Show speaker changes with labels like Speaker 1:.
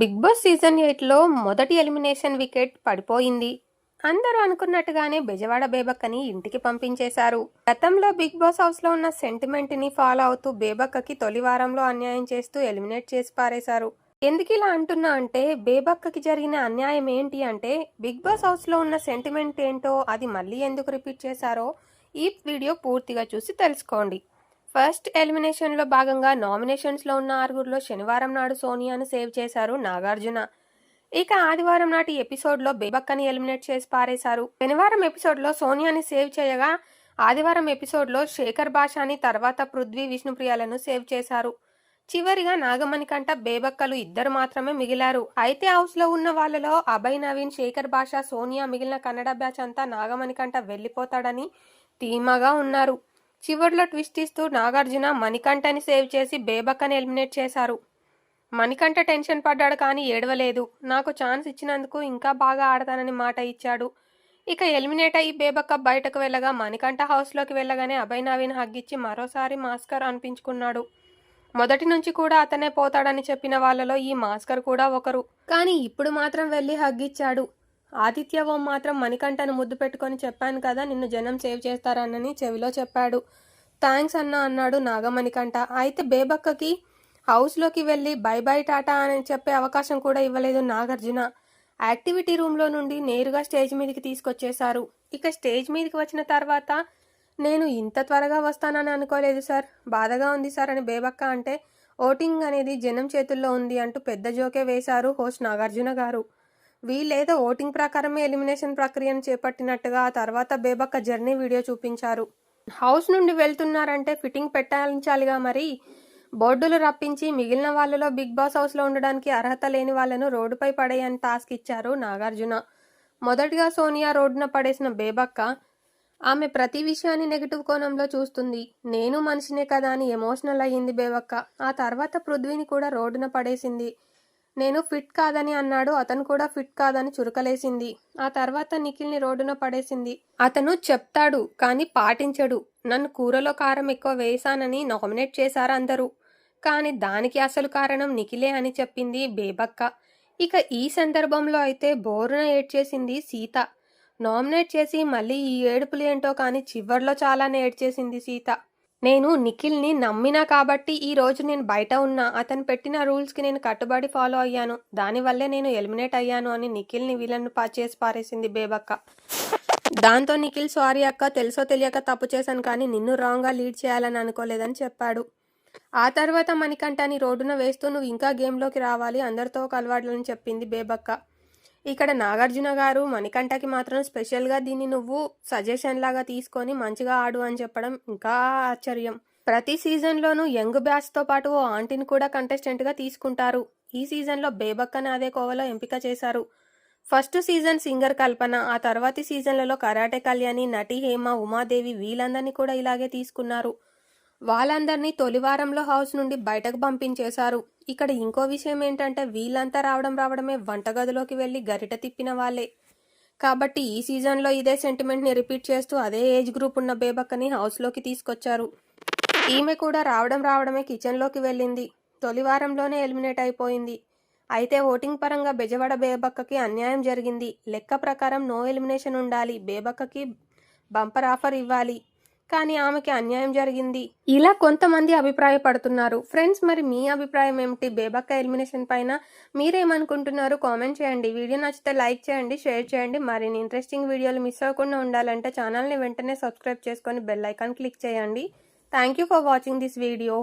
Speaker 1: Big boss season ఎయిట్లో మొదటి elimination wicket పడిపోయింది. అందరూ అనుకున్నట్టుగానే బెజవాడ బేబక్కని ఇంటికి పంపించేశారు. గతంలో బిగ్ బాస్ హౌస్లో ఉన్న సెంటిమెంట్ని ఫాలో అవుతూ బేబక్కకి తొలి వారంలో అన్యాయం చేస్తూ ఎలిమినేట్ చేసి పారేశారు. ఎందుకు ఇలా అంటున్నా అంటే బేబక్కకి జరిగిన అన్యాయం ఏంటి అంటే బిగ్ బాస్ హౌస్లో ఉన్న సెంటిమెంట్ ఏంటో అది మళ్ళీ ఎందుకు రిపీట్ చేశారో ఈ వీడియో పూర్తిగా చూసి తెలుసుకోండి. ఫస్ట్ ఎలిమినేషన్లో భాగంగా నామినేషన్స్లో ఉన్న ఆరుగురిలో శనివారం నాడు సోనియాను సేవ్ చేశారు నాగార్జున. ఇక ఆదివారం నాటి ఎపిసోడ్లో బేబక్కని ఎలిమినేట్ చేసి పారేశారు. శనివారం ఎపిసోడ్లో సోనియాని సేవ్ చేయగా ఆదివారం ఎపిసోడ్లో శేఖర్ భాషాని తర్వాత పృథ్వీ విష్ణుప్రియాలను సేవ్ చేశారు. చివరిగా నాగమణి కంట బేబక్కలు ఇద్దరు మాత్రమే మిగిలారు. అయితే హౌస్లో ఉన్న వాళ్ళలో అభయ్ నవీన్ శేఖర్ భాష సోనియా మిగిలిన కన్నడ బ్యాచ్ అంతా నాగమణి కంట వెళ్ళిపోతాడని ధీమాగా ఉన్నారు. చివర్లో ట్విస్ట్ ఇస్తూ నాగార్జున మణికంఠని సేవ్ చేసి బేబక్కని ఎలిమినేట్ చేశారు. మణికంఠ టెన్షన్ పడ్డాడు కానీ ఏడవలేదు. నాకు ఛాన్స్ ఇచ్చినందుకు ఇంకా బాగా ఆడతానని మాట ఇచ్చాడు. ఇక ఎలిమినేట్ అయ్యి బేబక్క బయటకు వెళ్ళగా మణికంఠ హౌస్లోకి వెళ్ళగానే అభయ్ నవీన్ హగ్గిచ్చి మరోసారి మాస్కర్ అనిపించుకున్నాడు. మొదటి నుంచి కూడా అతనే పోతాడని చెప్పిన వాళ్ళలో ఈ మాస్కర్ కూడా ఒకరు. కానీ ఇప్పుడు మాత్రం వెళ్ళి హగ్గిచ్చాడు. ఆదిత్య ఓం మాత్రం మణికంఠను ముద్దు పెట్టుకొని చెప్పాను కదా నిన్ను జనం సేవ్ చేస్తారనని చెవిలో చెప్పాడు. థ్యాంక్స్ అన్న అన్నాడు నాగమణికంఠ. అయితే బేబక్కకి హౌస్లోకి వెళ్ళి బై బై టాటా అని చెప్పే అవకాశం కూడా ఇవ్వలేదు నాగార్జున. యాక్టివిటీ రూమ్లో నుండి నేరుగా స్టేజ్ మీదకి తీసుకొచ్చేశారు. ఇక స్టేజ్ మీదకి వచ్చిన తర్వాత నేను ఇంత త్వరగా వస్తానని అనుకోలేదు సార్. బాధగా ఉంది సార్ అని బేబక్క అంటే ఓటింగ్ అనేది జనం చేతుల్లో ఉంది అంటూ పెద్ద జోకే వేశారు హోస్ట్ నాగార్జున గారు. వీళ్ళేదో ఓటింగ్ ప్రకారమే ఎలిమినేషన్ ప్రక్రియను చేపట్టినట్టుగా ఆ తర్వాత బేబక్క జర్నీ వీడియో చూపించారు. హౌస్ నుండి వెళ్తున్నారంటే ఫిట్టింగ్ పెట్టాలించాలిగా మరి. బోర్డులు రప్పించి మిగిలిన వాళ్ళలో బిగ్ బాస్ హౌస్లో ఉండడానికి అర్హత లేని వాళ్ళను రోడ్డుపై పడేయని టాస్క్ ఇచ్చారు నాగార్జున. మొదటిగా సోనియా రోడ్డున పడేసిన బేబక్క ఆమె ప్రతి విషయాన్ని నెగిటివ్ కోణంలో చూస్తుంది. నేను మనిషినే కదా అని ఎమోషనల్ అయ్యింది బేబక్క. ఆ తర్వాత పృథ్వీని కూడా రోడ్డున పడేసింది. నేను ఫిట్ కాదని అన్నాడు. అతను కూడా ఫిట్ కాదని చురకలేసింది. ఆ తర్వాత నిఖిల్ని రోడ్డున పడేసింది. అతను చెప్తాడు కానీ పాటించడు. నన్ను కూరలో కారం ఎక్కువ వేశానని నామినేట్ చేశారు అందరూ. కానీ దానికి అసలు కారణం నిఖిలే అని చెప్పింది బేబక్క. ఇక ఈ సందర్భంలో అయితే బోరున ఏడ్చేసింది సీత. నామినేట్ చేసి మళ్ళీ ఈ ఏడుపులు ఏంటో కానీ చివర్లో చాలానే ఏడ్చేసింది సీత. నేను నిఖిల్ని నమ్మినా కాబట్టి ఈ రోజు నేను బయట ఉన్నా. అతను పెట్టిన రూల్స్కి నేను కట్టుబడి ఫాలో అయ్యాను. దానివల్లే నేను ఎలిమినేట్ అయ్యాను అని నిఖిల్ని వీళ్ళను పా చేసి పారేసింది బేబక్క. దాంతో నిఖిల్ సారీ అక్క తెలుసో తెలియక తప్పు చేశాను కానీ నిన్ను రాంగ్గా లీడ్ చేయాలని అనుకోలేదని చెప్పాడు. ఆ తర్వాత మణికంఠని రోడ్డున వేస్తూ నువ్వు ఇంకా గేమ్లోకి రావాలి. అందరితో కలవాడలని చెప్పింది బేబక్క. ఇక్కడ నాగార్జున గారు మణికంఠకి మాత్రం స్పెషల్గా దీన్ని నువ్వు సజెషన్ లాగా తీసుకొని మంచిగా ఆడు అని చెప్పడం ఇంకా ఆశ్చర్యం. ప్రతి సీజన్లోనూ యంగ్ బ్యాచ్తో పాటు ఓ ఆంటీని కూడా కంటెస్టెంట్గా తీసుకుంటారు. ఈ సీజన్లో బేబక్కని అదే కోవలో ఎంపిక చేశారు. ఫస్ట్ సీజన్ సింగర్ కల్పన ఆ తర్వాతి సీజన్లలో కరాటే కళ్యాణి నటి హేమ ఉమాదేవి వీళ్ళందరినీ కూడా ఇలాగే తీసుకున్నారు. వాళ్ళందరినీ తొలివారంలో హౌస్ నుండి బయటకు పంపించేశారు. ఇక్కడ ఇంకో విషయం ఏంటంటే వీళ్ళంతా రావడం రావడమే వంటగదిలోకి వెళ్ళి గరిట తిప్పిన వాళ్ళే. కాబట్టి ఈ సీజన్లో ఇదే సెంటిమెంట్ని రిపీట్ చేస్తూ అదే ఏజ్ గ్రూప్ ఉన్న బేబక్కని హౌస్లోకి తీసుకొచ్చారు. ఈమె కూడా రావడం రావడమే కిచెన్లోకి వెళ్ళింది. తొలి వారంలోనే ఎలిమినేట్ అయిపోయింది. అయితే ఓటింగ్ పరంగా బెజవాడ బేబక్కకి అన్యాయం జరిగింది. లెక్క ప్రకారం నో ఎలిమినేషన్ ఉండాలి. బేబక్కకి బంపర్ ఆఫర్ ఇవ్వాలి. కానీ ఆమెకి అన్యాయం జరిగింది. ఇలా కొంతమంది అభిప్రాయపడుతున్నారు. ఫ్రెండ్స్ మరి మీ అభిప్రాయం ఏమిటి? బేబక్క ఎలిమినేషన్ పైన మీరేమనుకుంటున్నారు? కామెంట్ చేయండి. వీడియో నచ్చితే లైక్ చేయండి షేర్ చేయండి. మరిన్ని ఇంట్రెస్టింగ్ వీడియోలు మిస్ అవ్వకుండా ఉండాలంటే ఛానల్ని వెంటనే సబ్స్క్రైబ్ చేసుకొని బెల్ ఐకాన్ క్లిక్ చేయండి. Thank you for watching this video.